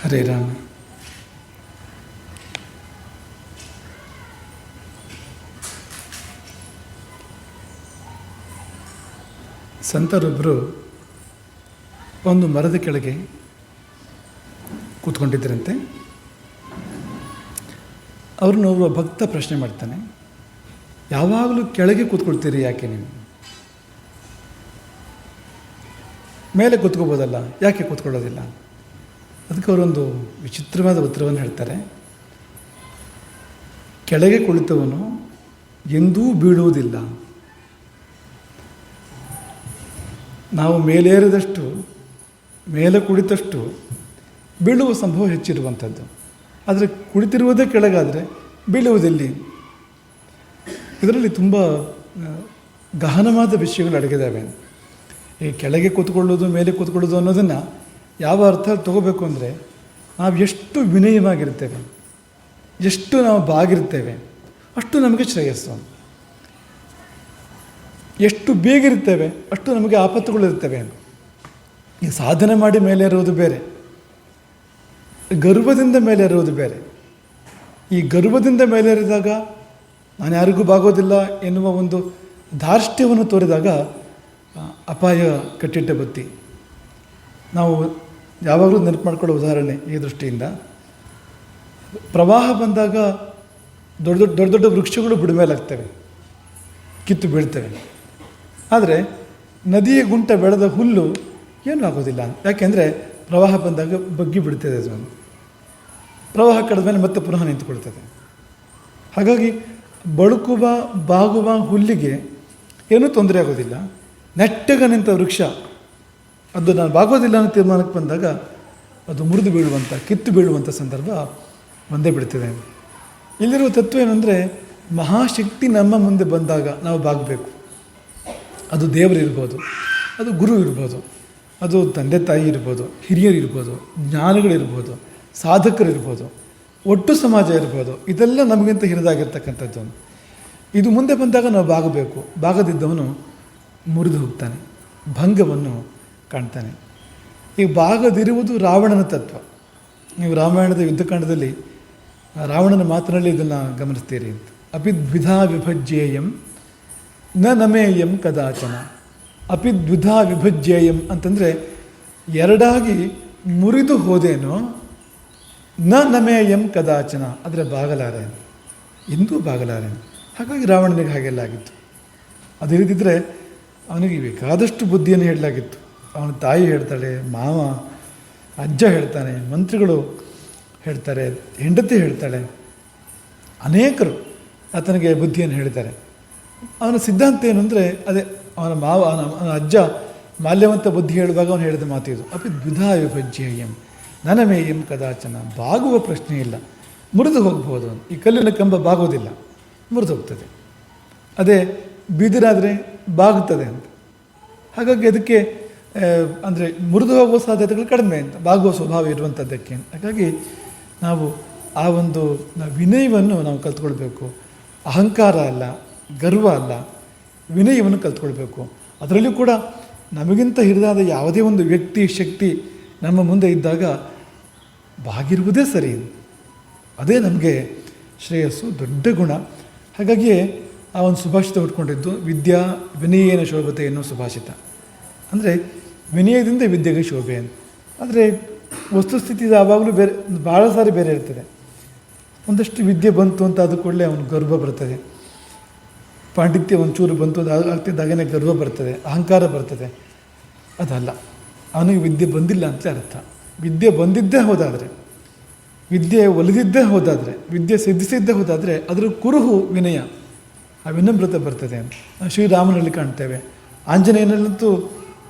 ಹರೇ ರಾಮ. ಸಂತರೊಬ್ಬರು ಒಂದು ಮರದ ಕೆಳಗೆ ಕೂತ್ಕೊಂಡಿದ್ದರಂತೆ. ಅವ್ರನ್ನ ಒಬ್ಬ ಭಕ್ತ ಪ್ರಶ್ನೆ ಮಾಡ್ತಾನೆ, ಯಾವಾಗಲೂ ಕೆಳಗೆ ಕೂತ್ಕೊಳ್ತೀರಿ ಯಾಕೆ ನೀವು ಮೇಲೆ ಕೂತ್ಕೋಬೋದಲ್ಲ, ಯಾಕೆ ಕೂತ್ಕೊಳ್ಳೋದಿಲ್ಲ? ಅದಕ್ಕೆ ಅವರೊಂದು ವಿಚಿತ್ರವಾದ ಉತ್ತರವನ್ನು ಹೇಳ್ತಾರೆ. ಕೆಳಗೆ ಕುಳಿತವನು ಎಂದೂ ಬೀಳುವುದಿಲ್ಲ. ನಾವು ಮೇಲೇರಿದಷ್ಟು, ಮೇಲೆ ಕುಳಿತಷ್ಟು ಬೀಳುವ ಸಂಭವ ಹೆಚ್ಚಿರುವಂಥದ್ದು. ಆದರೆ ಕುಳಿತಿರುವುದೇ ಕೆಳಗಾದರೆ ಬೀಳುವುದೆಲ್ಲಿ. ಇದರಲ್ಲಿ ತುಂಬ ಗಹನವಾದ ವಿಷಯಗಳು ಅಡಗಿದ್ದಾವೆ. ಈ ಕೆಳಗೆ ಕೂತ್ಕೊಳ್ಳೋದು, ಮೇಲೆ ಕೂತ್ಕೊಳ್ಳೋದು ಅನ್ನೋದನ್ನು ಯಾವ ಅರ್ಥ ತಗೋಬೇಕು ಅಂದರೆ ನಾವು ಎಷ್ಟು ವಿನಯವಾಗಿರ್ತೇವೆ, ಎಷ್ಟು ನಾವು ಬಾಗಿರ್ತೇವೆ, ಅಷ್ಟು ನಮಗೆ ಶ್ರೇಯಸ್ಸು. ಎಷ್ಟು ಬೇಗಿರ್ತೇವೆ, ಅಷ್ಟು ನಮಗೆ ಆಪತ್ತುಗಳು ಇರ್ತವೆ. ಈ ಸಾಧನೆ ಮಾಡಿ ಮೇಲೆ ಇರೋದು ಬೇರೆ, ಗರ್ವದಿಂದ ಮೇಲೆ ಇರೋದು ಬೇರೆ. ಈ ಗರ್ವದಿಂದ ಮೇಲೆ ಇರಿದಾಗ ನಾನು ಯಾರಿಗೂ ಬಾಗೋದಿಲ್ಲ ಎನ್ನುವ ಒಂದು ಧಾರ್ಷ್ಟ್ಯವನ್ನು ತೋರಿದಾಗ, ಅಪಾಯ ಕಟ್ಟಿಟ್ಟ ಬತ್ತಿ. ನಾವು ಯಾವಾಗಲೂ ನೆನಪು ಮಾಡ್ಕೊಳ್ಳೋ ಉದಾಹರಣೆ ಈ ದೃಷ್ಟಿಯಿಂದ. ಪ್ರವಾಹ ಬಂದಾಗ ದೊಡ್ಡ ದೊಡ್ಡ ದೊಡ್ಡ ದೊಡ್ಡ ವೃಕ್ಷಗಳು ಬಿಡಮೇಲಾಗ್ತವೆ ಕಿತ್ತು ಬೀಳ್ತವೆ. ಆದರೆ ನದಿಯ ಗುಂಟ ಬೆಳೆದ ಹುಲ್ಲು ಏನೂ ಆಗೋದಿಲ್ಲ. ಯಾಕೆಂದರೆ ಪ್ರವಾಹ ಬಂದಾಗ ಬಗ್ಗಿ ಬಿಡ್ತದೆ ಅದು. ಪ್ರವಾಹ ಕಳೆದ ಮೇಲೆ ಮತ್ತೆ ಪುನಃ ನಿಂತುಕೊಳ್ತದೆ. ಹಾಗಾಗಿ ಬಳುಕುವ, ಬಾಗುವ ಹುಲ್ಲಿಗೆ ಏನೂ ತೊಂದರೆ ಆಗೋದಿಲ್ಲ. ನೆಟ್ಟಗ ನಿಂತ ವೃಕ್ಷ ಅದು ನಾನು ಭಾಗವತಿಲ್ಲ ಅನ್ನೋ ತೀರ್ಮಾನಕ್ಕೆ ಬಂದಾಗ ಅದು ಮುರಿದು ಬೀಳುವಂಥ, ಕಿತ್ತು ಬೀಳುವಂಥ ಸಂದರ್ಭ ಬಂದೇ ಬಿಡ್ತಿದೆ. ಇಲ್ಲಿರುವ ತತ್ವ ಏನಂದರೆ ಮಹಾಶಕ್ತಿ ನಮ್ಮ ಮುಂದೆ ಬಂದಾಗ ನಾವು ಬಾಗಬೇಕು. ಅದು ದೇವರು ಇರ್ಬೋದು, ಅದು ಗುರು ಇರ್ಬೋದು, ಅದು ತಂದೆ ತಾಯಿ ಇರ್ಬೋದು, ಹಿರಿಯರು ಇರ್ಬೋದು ಸಾಧಕರು ಸಾಧಕರಿರ್ಬೋದು ಒಟ್ಟು ಸಮಾಜ ಇರ್ಬೋದು, ಇದೆಲ್ಲ ನಮಗಿಂತ ಹಿರಿದಾಗಿರ್ತಕ್ಕಂಥದ್ದು. ಇದು ಮುಂದೆ ಬಂದಾಗ ನಾವು ಬಾಗಬೇಕು. ಬಾಗದಿದ್ದವನು ಮುರಿದು ಹೋಗ್ತಾನೆ. ಭಂಗವನ್ನು ಕಾಣ್ತಾನೆ. ಈ ಬಾಗದಿರುವುದು ರಾವಣನ ತತ್ವ. ನೀವು ರಾಮಾಯಣದ ಯುದ್ಧಕಾಂಡದಲ್ಲಿ ರಾವಣನ ಮಾತಿನಲ್ಲಿ ಇದನ್ನು ಗಮನಿಸ್ತೀರಿ ಅಂತ. ಅಪಿದ್ವಿಧಾ ವಿಭಜ್ಯೇಯಂ, ನ ನಮೇಯಂ ಕದಾಚನ. ಅಪಿದ್ವಿಧಾ ವಿಭಜ್ಯೇಯಂ ಅಂತಂದರೆ ಎರಡಾಗಿ ಮುರಿದು ಹೋದೇನೋ, ನ ನಮೇಯಂ ಕದಾಚನ ಆದರೆ ಬಾಗಲಾರೇನು ಇಂದೂ ಬಾಗಲಾರೇನು ಹಾಗಾಗಿ ರಾವಣನಿಗೆ ಹಾಗೆಲ್ಲ ಆಗಿತ್ತು. ಅದು ಇರಿದಿದ್ದರೆ ಅವನಿಗೆ ಬೇಕಾದಷ್ಟು ಬುದ್ಧಿಯನ್ನು ಹೇಳಲಾಗಿತ್ತು. ಅವನ ತಾಯಿ ಹೇಳ್ತಾಳೆ, ಮಾವ, ಅಜ್ಜ ಹೇಳ್ತಾನೆ, ಮಂತ್ರಿಗಳು ಹೇಳ್ತಾರೆ, ಹೆಂಡತಿ ಹೇಳ್ತಾಳೆ, ಅನೇಕರು ಆತನಿಗೆ ಬುದ್ಧಿಯನ್ನು ಹೇಳ್ತಾರೆ ಅವನ ಸಿದ್ಧಾಂತ ಏನು ಅಂದರೆ ಅದೇ ಅವನ ಮಾವ, ಅವನ ಅಜ್ಜ ಮಾಲ್ಯವಂತ ಬುದ್ಧಿ ಹೇಳುವಾಗ ಅವನು ಹೇಳಿದ ಮಾತು ಇದು. ಅಪಿ ದ್ವಿಧಾ ವಿಭಜ್ಯೇಯಂ ನನಮೇಯಂ ಕದಾಚನ, ಬಾಗುವ ಪ್ರಶ್ನೆ ಇಲ್ಲ, ಮುರಿದು ಹೋಗ್ಬೋದು ಈ ಕಲ್ಲಿನ ಕಂಬ ಬಾಗೋದಿಲ್ಲ ಮುರಿದು ಹೋಗ್ತದೆ. ಅದೇ ಬೀದಿರಾದರೆ ಬಾಗುತ್ತದೆ ಅಂತ. ಹಾಗಾಗಿ ಅದಕ್ಕೆ ಅಂದರೆ ಮುರಿದು ಹೋಗುವ ಸಾಧ್ಯತೆಗಳು ಕಡಿಮೆ ಅಂತ, ಬಾಗುವ ಸ್ವಭಾವ ಇರುವಂಥದ್ದಕ್ಕೆ ಹಾಗಾಗಿ ನಾವು ಆ ಒಂದು ವಿನಯವನ್ನು ನಾವು ಕಲ್ತ್ಕೊಳ್ಬೇಕು. ಅಹಂಕಾರ ಅಲ್ಲ, ಗರ್ವ ಅಲ್ಲ, ವಿನಯವನ್ನು ಕಲ್ತ್ಕೊಳ್ಬೇಕು. ಅದರಲ್ಲೂ ಕೂಡ ನಮಗಿಂತ ಹಿರಿದಾದ ಯಾವುದೇ ಒಂದು ವ್ಯಕ್ತಿ, ಶಕ್ತಿ ನಮ್ಮ ಮುಂದೆ ಇದ್ದಾಗ ಬಾಗಿರುವುದೇ ಸರಿ ಅದೇ ನಮಗೆ ಶ್ರೇಯಸ್ಸು, ದೊಡ್ಡ ಗುಣ. ಹಾಗಾಗಿಯೇ ಆ ಒಂದು ಸುಭಾಷಿತ ಹುಟ್ಕೊಂಡಿದ್ದು ವಿದ್ಯಾ ವಿನಯೇನ ಶೋಭತೆ ಎನ್ನುವ ಸುಭಾಷಿತ. ಅಂದರೆ ವಿನಯದಿಂದ ವಿದ್ಯೆಗೆ ಶೋಭೆ ಅಂತ. ಆದರೆ ವಸ್ತುಸ್ಥಿತಿ ಯಾವಾಗಲೂ ಬೇರೆ ಭಾಳ ಸಾರಿ ಬೇರೆ ಇರ್ತದೆ. ಒಂದಷ್ಟು ವಿದ್ಯೆ ಬಂತು ಅಂತ ಅದು ಕೂಡಲೇ ಅವನು ಗರ್ವ ಬರ್ತದೆ. ಪಾಂಡಿತ್ಯ ಒಂಚೂರು ಬಂತು ಅದು ಆಗ್ತಿದ್ದಾಗೇ ಗರ್ವ ಬರ್ತದೆ, ಅಹಂಕಾರ ಬರ್ತದೆ. ಅದಲ್ಲ, ಅವನಿಗೆ ವಿದ್ಯೆ ಬಂದಿಲ್ಲ ಅಂತ ಅರ್ಥ. ವಿದ್ಯೆ ಬಂದಿದ್ದೇ ಹೋದಾದರೆ, ವಿದ್ಯೆ ಒಲಿದಿದ್ದೇ ಹೋದಾದರೆ, ವಿದ್ಯೆ ಸಿದ್ಧಿಸಿದ್ದೇ ಹೋದಾದರೆ ಅದರ ಕುರುಹು ವಿನಯ ಆ ವಿನಮ್ರತೆ ಬರ್ತದೆ ಶ್ರೀರಾಮನಲ್ಲಿ ಕಾಣ್ತೇವೆ. ಆಂಜನೇಯನಲ್ಲಂತೂ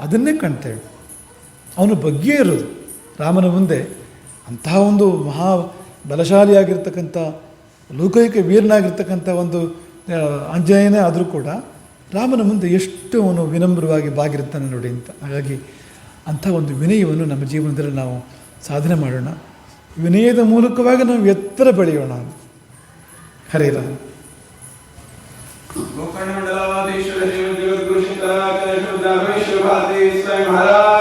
ಅದನ್ನೇ ಕಾಣ್ತೇವೆ ಅವನು ಬಗ್ಗೇ ಇರೋದು. ರಾಮನ ಮುಂದೆ ಅಂತಹ ಒಂದು ಮಹಾ ಬಲಶಾಲಿಯಾಗಿರ್ತಕ್ಕಂಥ, ಲೋಕೈಕ ವೀರನಾಗಿರ್ತಕ್ಕಂಥ ಒಂದು ಅಂಜಯನೇ ಆದರೂ ಕೂಡ ರಾಮನ ಮುಂದೆ ಎಷ್ಟು ಅವನು ವಿನಮ್ರವಾಗಿ ಬಾಗಿರ್ತಾನೆ ನೋಡಿ ಅಂತ. ಹಾಗಾಗಿ ಅಂಥ ಒಂದು ವಿನಯವನ್ನು ನಮ್ಮ ಜೀವನದಲ್ಲಿ ನಾವು ಸಾಧನೆ ಮಾಡೋಣ. ವಿನಯದ ಮೂಲಕವಾಗಿ ನಾವು ಎತ್ತರ ಬೆಳೆಯೋಣ. ಹರೇ श्री महाराज